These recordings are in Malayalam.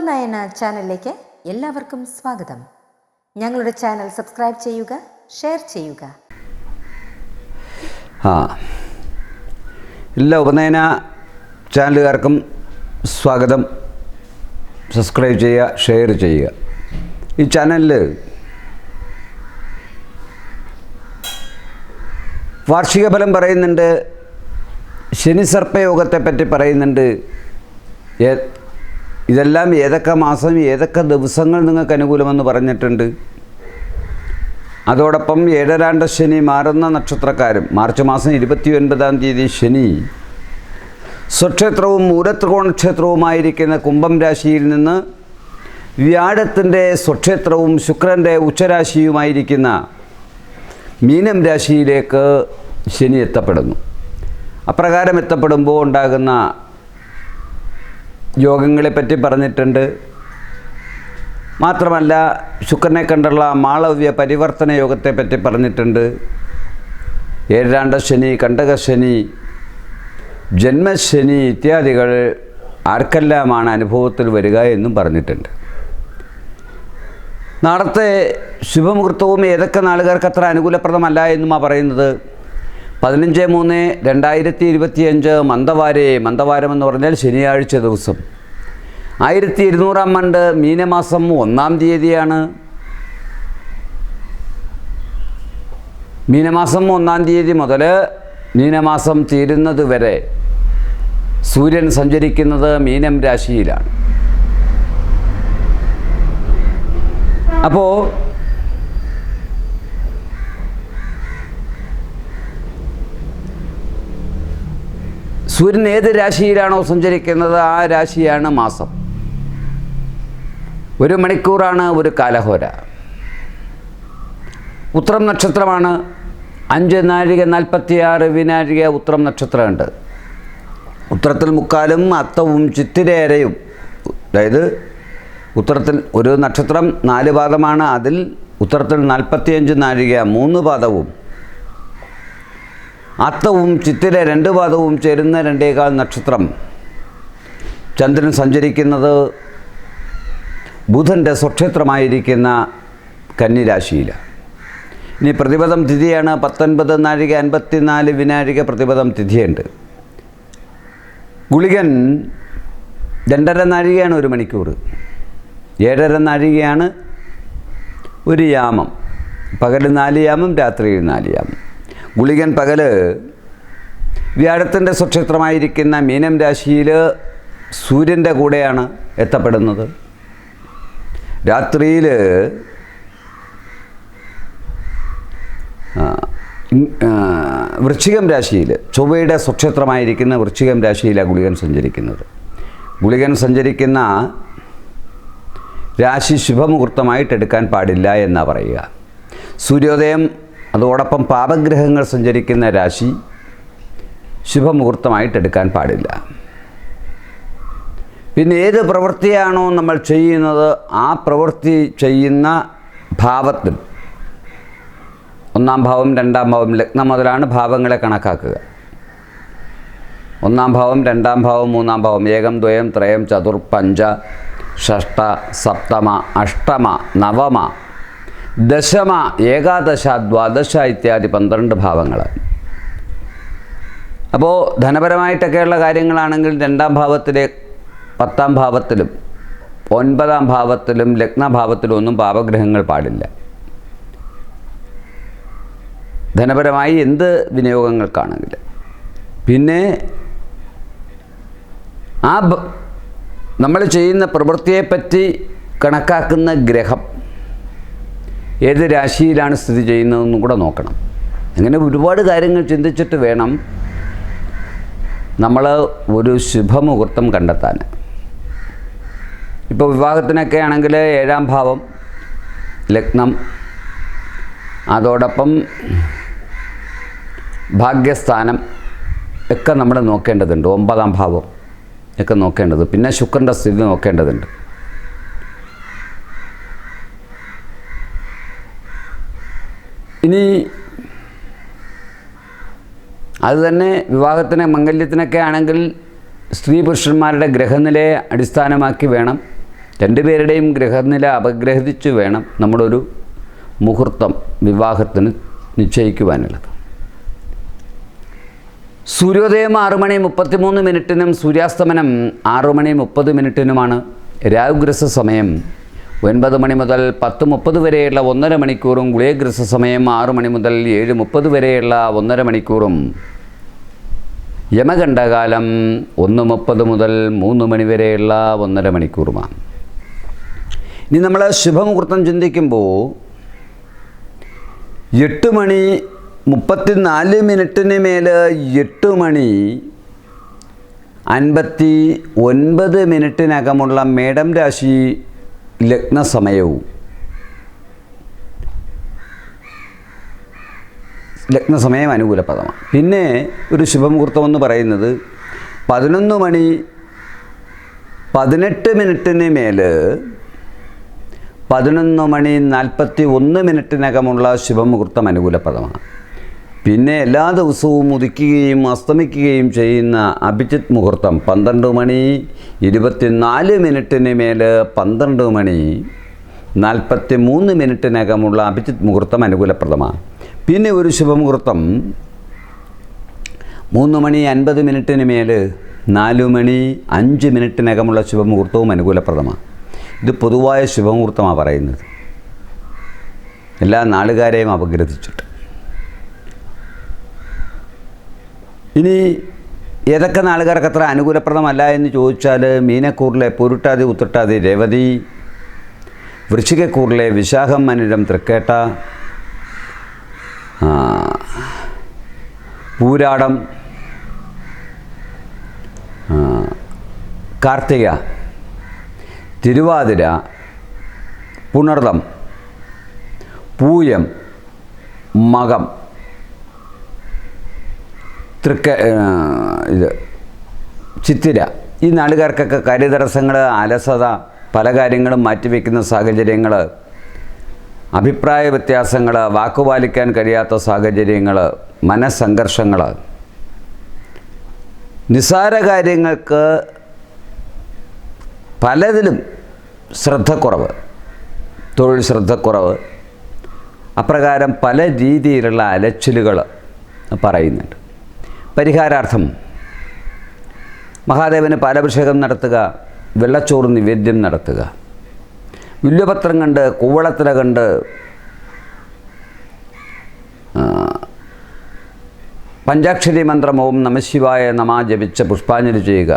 ഉപനയന ചാനലിലേക്ക് എല്ലാവർക്കും സ്വാഗതം. ഞങ്ങളുടെ ചാനൽ സബ്സ്ക്രൈബ് ചെയ്യുക ഷെയർ ചെയ്യുക. ആ. എല്ലാ ഉപനയന ചാനലുകാർക്കും സ്വാഗതം. സബ്സ്ക്രൈബ് ചെയ്യുക ഷെയർ ചെയ്യുക. ഈ ചാനലിൽ വാർഷിക ഫലം പറയുന്നുണ്ട് ശനി സർപ്പയോഗത്തെ പറ്റി പറയുന്നുണ്ട് ഇതെല്ലാം ഏതൊക്കെ മാസം ഏതൊക്കെ ദിവസങ്ങൾ നിങ്ങൾക്ക് അനുകൂലമെന്ന് പറഞ്ഞിട്ടുണ്ട്? അതോടൊപ്പം ഏഴരാണ്ട ശനി മാറുന്ന നക്ഷത്രക്കാരും മാർച്ച് മാസം ഇരുപത്തി ഒൻപതാം തീയതി ശനി സ്വക്ഷേത്രവും മൂലത്രികോണക്ഷേത്രവുമായിരിക്കുന്ന കുംഭം രാശിയിൽ നിന്ന് വ്യാഴത്തിന്റെ സ്വക്ഷേത്രവും ശുക്രന്റെ ഉച്ചരാശിയുമായിരിക്കുന്ന മീനം രാശിയിലേക്ക് ശനി എത്തപ്പെടുന്നു. അപ്രകാരം എത്തപ്പെടുമ്പോൾ ഉണ്ടാകുന്ന യോഗങ്ങളെപ്പറ്റി പറഞ്ഞിട്ടുണ്ട്. മാത്രമല്ല ശുക്രനെ കണ്ടുള്ള മാളവ്യ പരിവർത്തന യോഗത്തെപ്പറ്റി പറഞ്ഞിട്ടുണ്ട്. ഏഴാണ്ട ശനി കണ്ടകശനി ജന്മശനി ഇത്യാദികൾ ആർക്കെല്ലാമാണ് അനുഭവത്തിൽ വരിക എന്നും പറഞ്ഞിട്ടുണ്ട്. നാളത്തെ ശുഭമുഹൂർത്തവും ഏതൊക്കെ നാളുകാർക്ക് അത്ര അനുകൂലപ്രദമല്ല എന്നുമാണ് പറയുന്നത്? പതിനഞ്ച് മൂന്ന് രണ്ടായിരത്തി ഇരുപത്തിയഞ്ച് മന്ദവാരെ മന്ദവാരം എന്ന് പറഞ്ഞാൽ ശനിയാഴ്ച ദിവസം. ആയിരത്തി ഇരുന്നൂറാം ആണ്ട് മീനമാസം ഒന്നാം തീയതിയാണ്. മീനമാസം ഒന്നാം തീയതി മുതൽ മീനമാസം തീരുന്നത് വരെ സൂര്യൻ സഞ്ചരിക്കുന്നത് മീനം രാശിയിലാണ്. അപ്പോൾ സൂര്യൻ ഏത് രാശിയിലാണോ സഞ്ചരിക്കുന്നത് ആ രാശിയാണ് മാസം. ഒരു മണിക്കൂറാണ് ഒരു കാലഹോര. ഉത്രം നക്ഷത്രമാണ്. അഞ്ച് നാഴിക നാൽപ്പത്തിയാറ് വിനാഴിക ഉത്രം നക്ഷത്രമുണ്ട്. ഉത്രത്തിൽ മുക്കാലും അത്തവും ചിത്തിരേരയും. അതായത് ഉത്തരത്തിൽ ഒരു നക്ഷത്രം നാല് പാദമാണ്. അതിൽ ഉത്തരത്തിൽ നാൽപ്പത്തിയഞ്ച് നാഴിക മൂന്ന് പാദവും. അത്തവും ചിത്തിര രണ്ട് പാദവും ചേരുന്ന രണ്ടേകാൽ നക്ഷത്രം. ചന്ദ്രൻ സഞ്ചരിക്കുന്നത് ബുധന്റെ സ്വക്ഷേത്രമായിരിക്കുന്ന കന്നിരാശിയിലാണ്. ഇനി പ്രതിപദം തിഥിയാണ് പത്തൊൻപത് നാഴിക അൻപത്തിനാല് വിനാഴിക പ്രതിപദം തിഥിയുണ്ട്. ഗുളികൻ രണ്ടര നാഴികയാണ് ഒരു മണിക്കൂർ. ഏഴര നാഴികയാണ് ഒരു യാമം. പകൽ നാല് യാമം രാത്രി നാല് യാമം. ഗുളികൻ പകൽ വ്യാഴത്തിന്റെ സ്വക്ഷേത്രമായിരിക്കുന്ന മീനം രാശിയിൽ സൂര്യന്റെ കൂടെയാണ് എത്തപ്പെടുന്നത്. രാത്രിയിൽ വൃശ്ചികം രാശിയിൽ ചൊവ്വയുടെ സ്വക്ഷേത്രമായിരിക്കുന്ന വൃശ്ചികം രാശിയിലാണ് ഗുളികൻ സഞ്ചരിക്കുന്നത്. ഗുളികൻ സഞ്ചരിക്കുന്ന രാശി ശുഭമുഹൂർത്തമായിട്ട് എടുക്കാൻ പാടില്ല എന്നാണ് പറയുക. സൂര്യോദയം അതോടൊപ്പം പാപഗ്രഹങ്ങൾ സഞ്ചരിക്കുന്ന രാശി ശുഭമുഹൂർത്തമായിട്ടെടുക്കാൻ പാടില്ല. പിന്നെ ഏത് പ്രവൃത്തിയാണോ നമ്മൾ ചെയ്യുന്നത് ആ പ്രവൃത്തി ചെയ്യുന്ന ഭാവത്തിൽ ഒന്നാം ഭാവം രണ്ടാം ഭാവം ലഗ്നം മുതലാണ് ഭാവങ്ങളെ കണക്കാക്കുക. ഒന്നാം ഭാവം രണ്ടാം ഭാവം മൂന്നാം ഭാവം ഏകം ദ്വയം ത്രയം ചതുർ പഞ്ച ഷഷ്ട സപ്തമ അഷ്ടമ നവമ ദശമ ഏകാദശ ദ്വാദശ ഇത്യാദി പന്ത്രണ്ട് ഭാവങ്ങൾ. അപ്പോൾ ധനപരമായിട്ടൊക്കെയുള്ള കാര്യങ്ങളാണെങ്കിൽ രണ്ടാം ഭാവത്തിലെ പത്താം ഭാവത്തിലും ഒൻപതാം ഭാവത്തിലും ലഗ്നഭാവത്തിലും ഒന്നും പാപഗ്രഹങ്ങൾ പാടില്ല. ധനപരമായി എന്ത് വിനിയോഗങ്ങൾക്കാണെങ്കിൽ പിന്നെ ആ നമ്മൾ ചെയ്യുന്ന പ്രവൃത്തിയെപ്പറ്റി കണക്കാക്കുന്ന ഗ്രഹം ഏത് രാശിയിലാണ് സ്ഥിതി ചെയ്യുന്നതെന്നും കൂടെ നോക്കണം. അങ്ങനെ ഒരുപാട് കാര്യങ്ങൾ ചിന്തിച്ചിട്ട് വേണം നമ്മൾ ഒരു ശുഭമുഹൂർത്തം കണ്ടെത്താൻ. ഇപ്പോൾ വിവാഹത്തിനൊക്കെ ആണെങ്കിൽ ഏഴാം ഭാവം ലഗ്നം അതോടൊപ്പം ഭാഗ്യസ്ഥാനം ഒക്കെ നമ്മൾ നോക്കേണ്ടതുണ്ട്. ഒമ്പതാം ഭാവം ഒക്കെ നോക്കേണ്ടത്. പിന്നെ ശുക്രന്റെ സ്ഥിതി നോക്കേണ്ടതുണ്ട്. ഇനി അതുതന്നെ വിവാഹത്തിന് മംഗല്യത്തിനൊക്കെ ആണെങ്കിൽ സ്ത്രീ പുരുഷന്മാരുടെ ഗ്രഹനിലയെ അടിസ്ഥാനമാക്കി വേണം. രണ്ടുപേരുടെയും ഗ്രഹനില അപഗ്രഹിച്ചു വേണം നമ്മളൊരു മുഹൂർത്തം വിവാഹത്തിന് നിശ്ചയിക്കുവാനുള്ളത്. സൂര്യോദയം ആറു മണി മുപ്പത്തിമൂന്ന് മിനിറ്റിനും സൂര്യാസ്തമനം ആറു മണി മുപ്പത് മിനിറ്റിനുമാണ് രാഹുഗ്രസ സമയം. ഒൻപത് മണി മുതൽ പത്ത് മുപ്പത് വരെയുള്ള ഒന്നര മണിക്കൂറും ഗുളിയഗ്രസ സമയം ആറു മണി മുതൽ ഏഴ് മുപ്പത് വരെയുള്ള ഒന്നര മണിക്കൂറും. യമകണ്ഠകാലം ഒന്ന് മുപ്പത് മുതൽ മൂന്ന് മണി വരെയുള്ള ഒന്നര മണിക്കൂറുമാണ്. ഇനി നമ്മൾ ശുഭമുഹൂർത്തം ചിന്തിക്കുമ്പോൾ എട്ട് മണി മുപ്പത്തിനാല് മിനിറ്റിന് മേൽ എട്ട് മണി അൻപത്തി ഒൻപത് മിനിറ്റിനകമുള്ള മേഡം രാശി ലഗ്നസമയവും. ലഗ്നസമയം അനുകൂല പദമാണ് പിന്നെ ഒരു ശുഭമുഹൂർത്തം എന്ന് പറയുന്നത് പതിനൊന്ന് മണി പതിനെട്ട് മിനിറ്റിന് മേൽ പതിനൊന്ന് മണി നാൽപ്പത്തി ഒന്ന് മിനിറ്റിനകമുള്ള ശുഭമുഹൂർത്തം അനുകൂല പദമാണ് പിന്നെ എല്ലാ ദിവസവും ഉദിക്കുകയും അസ്തമിക്കുകയും ചെയ്യുന്ന അഭിജിത് മുഹൂർത്തം പന്ത്രണ്ട് മണി ഇരുപത്തിനാല് മിനിറ്റിന് മേൽ പന്ത്രണ്ട് മണി നാൽപ്പത്തി മൂന്ന് മിനിറ്റിനകമുള്ള അഭിജിത് മുഹൂർത്തം അനുകൂലപ്രദമാണ്. പിന്നെ ഒരു ശുഭമുഹൂർത്തം. മൂന്ന് മണി അൻപത് മിനിറ്റിന് മേൽ നാല് മണി അഞ്ച് മിനിറ്റിനകമുള്ള ശുഭമുഹൂർത്തവും അനുകൂലപ്രദമാണ്. ഇത് പൊതുവായ ശുഭമുഹൂർത്തമാണ് പറയുന്നത്. എല്ലാ നാളുകാരെയും അപഗ്രഥിച്ചിട്ട്. ഇനി ഏതൊക്കെ നാളുകാർക്ക് അത്ര അനുകൂലപ്രദമല്ല എന്ന് ചോദിച്ചാൽ മീനക്കൂറിലെ പൊരുട്ടാതി ഉത്തട്ടാതി രേവതി വൃശ്ചികക്കൂറിലെ വിശാഖം മനിരം തൃക്കേട്ട പൂരാടം കാർത്തിക തിരുവാതിര പുണർതം പൂയം മകം. തൃക്ക ഇത് ചിത്തിര. ഈ നാടുകാർക്കൊക്കെ കാര്യതടസ്സങ്ങൾ അലസത പല കാര്യങ്ങളും മാറ്റിവെക്കുന്ന സാഹചര്യങ്ങൾ അഭിപ്രായ വ്യത്യാസങ്ങൾ വാക്കുപാലിക്കാൻ കഴിയാത്ത സാഹചര്യങ്ങൾ മനസ്സംഘർഷങ്ങൾ. നിസ്സാര കാര്യങ്ങൾക്ക് പലതിലും ശ്രദ്ധക്കുറവ് തൊഴിൽ ശ്രദ്ധക്കുറവ്. അപ്രകാരം പല രീതിയിലുള്ള അലച്ചിലുകൾ പറയുന്നുണ്ട്. പരിഹാരാർത്ഥം. മഹാദേവന് പാലഭിഷേകം നടത്തുക വെള്ളച്ചോറ് നിവേദ്യം നടത്തുക. വില്ലുപത്രം കണ്ട് കൂവളത്തില കണ്ട് പഞ്ചാക്ഷരി മന്ത്രം ഓം നമശിവായ നമ ജപിച്ച പുഷ്പാഞ്ജലി ചെയ്യുക.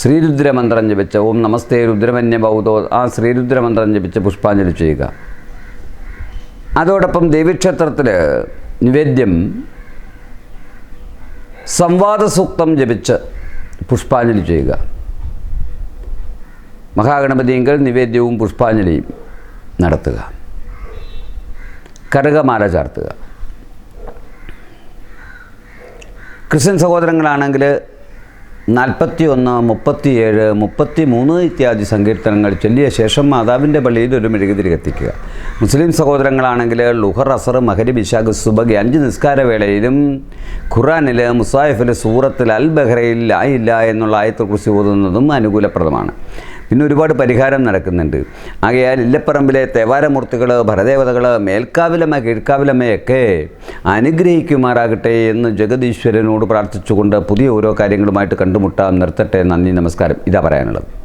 ശ്രീരുദ്രമന്ത്രം ജപിച്ച ഓം നമസ്തേ രുദ്രമന്യ ബൗദോ ആ ശ്രീരുദ്രമന്ത്രം ജപിച്ച് പുഷ്പാഞ്ജലി ചെയ്യുക. അതോടൊപ്പം ദേവീക്ഷേത്രത്തിൽ നിവേദ്യം സംവാദ സൂക്തം ജപിച്ച് പുഷ്പാഞ്ജലി ചെയ്യുക. മഹാഗണപതിയെങ്കിൽ നിവേദ്യവും പുഷ്പാഞ്ജലിയും നടത്തുക. കരകമാല ചാർത്തുക. ക്രിസ്ത്യൻ സഹോദരങ്ങളാണെങ്കിൽ നാൽപ്പത്തി ഒന്ന് മുപ്പത്തിയേഴ് മുപ്പത്തി മൂന്ന് ഇത്യാദി സങ്കീർത്തനങ്ങൾ ചൊല്ലിയ ശേഷം മാതാവിന്റെ പള്ളിയിൽ ഒരു മെഴുകുതിരി കത്തിക്കുക. മുസ്ലിം സഹോദരങ്ങളാണെങ്കിൽ ലുഹർ അസർ മഹരി ബിശാഖ് സുബഗ് അഞ്ച് നിസ്കാരവേളയിലും ഖുറാനിൽ മുസായിഫിൽ സൂറത്തിൽ അൽ ബഹ്റയിൽ ആയില്ല എന്നുള്ള ആയത്തെക്കുറിച്ച് ഓതുന്നതും അനുകൂലപ്രദമാണ്. പിന്നെ ഒരുപാട് പരിഹാരം നടക്കുന്നുണ്ട്. ആകയാൽ ഇല്ലപ്പറമ്പിലെ തേവാരമൂർത്തികൾ ഭരദേവതകൾ മേൽക്കാവിലമ്മ കീഴ്ക്കാവിലമ്മയൊക്കെ അനുഗ്രഹിക്കുമാറാകട്ടെ എന്ന് ജഗദീശ്വരനോട് പ്രാർത്ഥിച്ചുകൊണ്ട് പുതിയ ഓരോ കാര്യങ്ങളുമായിട്ട് കണ്ടുമുട്ടാം നിർത്തട്ടെ. നന്ദി നമസ്കാരം. ഇതാ പറയാനുള്ളത്.